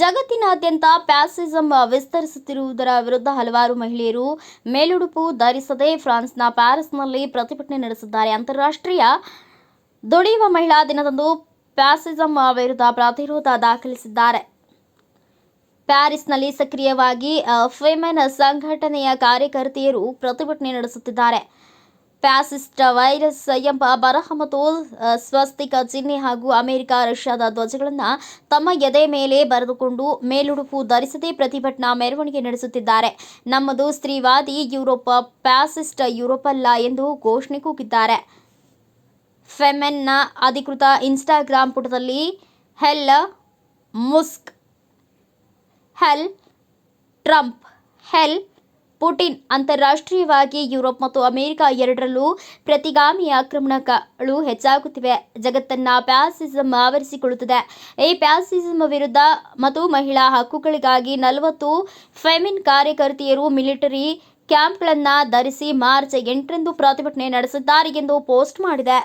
ದೇಶಾದ್ಯಂತ ಪ್ಯಾಸಿಸಂ ವಿಸ್ತರಿಸುತ್ತಿರುವುದರ ವಿರುದ್ಧ ಹಲವಾರು ಮಹಿಳೆಯರು ಮೇಲುಡುಪು ಧರಿಸದೆ ಫ್ರಾನ್ಸ್ನ ಪ್ಯಾರಿಸ್ನಲ್ಲಿ ಪ್ರತಿಭಟನೆ ನಡೆಸಿದ್ದಾರೆ. ಅಂತಾರಾಷ್ಟ್ರೀಯ ದುಡಿಯುವ ಮಹಿಳಾ ದಿನದಂದು ಪ್ಯಾಸಿಸಂ ವಿರುದ್ಧ ಪ್ರತಿರೋಧ ದಾಖಲಿಸಿದ್ದಾರೆ. ಪ್ಯಾರಿಸ್ನಲ್ಲಿ ಸಕ್ರಿಯವಾಗಿ ಫೆಮೆನ್ ಸಂಘಟನೆಯ ಕಾರ್ಯಕರ್ತೆಯರು ಪ್ರತಿಭಟನೆ ನಡೆಸುತ್ತಿದ್ದಾರೆ. ಪ್ಯಾಸಿಸ್ಟ್ ವೈರಸ್ ಎಂಬ ಬರಹ ಮತ್ತು ಸ್ವಸ್ತಿಕ ಚಿಹ್ನೆ ಹಾಗೂ ಅಮೆರಿಕ, ರಷ್ಯಾದ ಧ್ವಜಗಳನ್ನು ತಮ್ಮ ಎದೆ ಮೇಲೆ ಬರೆದುಕೊಂಡು ಮೇಲುಡುಪು ಧರಿಸದೇ ಪ್ರತಿಭಟನಾ ಮೆರವಣಿಗೆ ನಡೆಸುತ್ತಿದ್ದಾರೆ. ನಮ್ಮದು ಸ್ತ್ರೀವಾದಿ ಯುರೋಪ್ ಪ್ಯಾಸಿಸ್ಟ್ ಯುರೋಪ್ ಅಲ್ಲ ಎಂದು ಘೋಷಣೆ ಕೂಗಿದ್ದಾರೆ. ಫೆಮೆನ್ನ ಅಧಿಕೃತ ಇನ್ಸ್ಟಾಗ್ರಾಮ್ ಪುಟದಲ್ಲಿ, hell Musk, hell Trump, hell Putin ಅಂತಾರಾಷ್ಟ್ರೀಯವಾಗಿ ಯುರೋಪ್ ಮತ್ತು ಅಮೆರಿಕ ಎರಡರಲ್ಲೂ ಪ್ರತಿಗಾಮಿ ಆಕ್ರಮಣಗಳು ಹೆಚ್ಚಾಗುತ್ತಿವೆ. ಜಗತ್ತನ್ನ ಪ್ಯಾಸಿಸಂ ಆವರಿಸಿಕೊಳ್ಳುತ್ತಿದೆ. ಈ ಪ್ಯಾಸಿಸಂ ವಿರುದ್ಧ ಮತ್ತು ಮಹಿಳಾ ಹಕ್ಕುಗಳಿಗಾಗಿ ನಲವತ್ತು ಫೆಮಿನ್ ಕಾರ್ಯಕರ್ತೆಯರು ಮಿಲಿಟರಿ ಕ್ಯಾಂಪ್ಗಳನ್ನು ಧರಿಸಿ ಮಾರ್ಚ್ ಎಂಟರಂದು ಪ್ರತಿಭಟನೆ ನಡೆಸಿದ್ದಾರೆ ಎಂದು ಪೋಸ್ಟ್ ಮಾಡಿದೆ.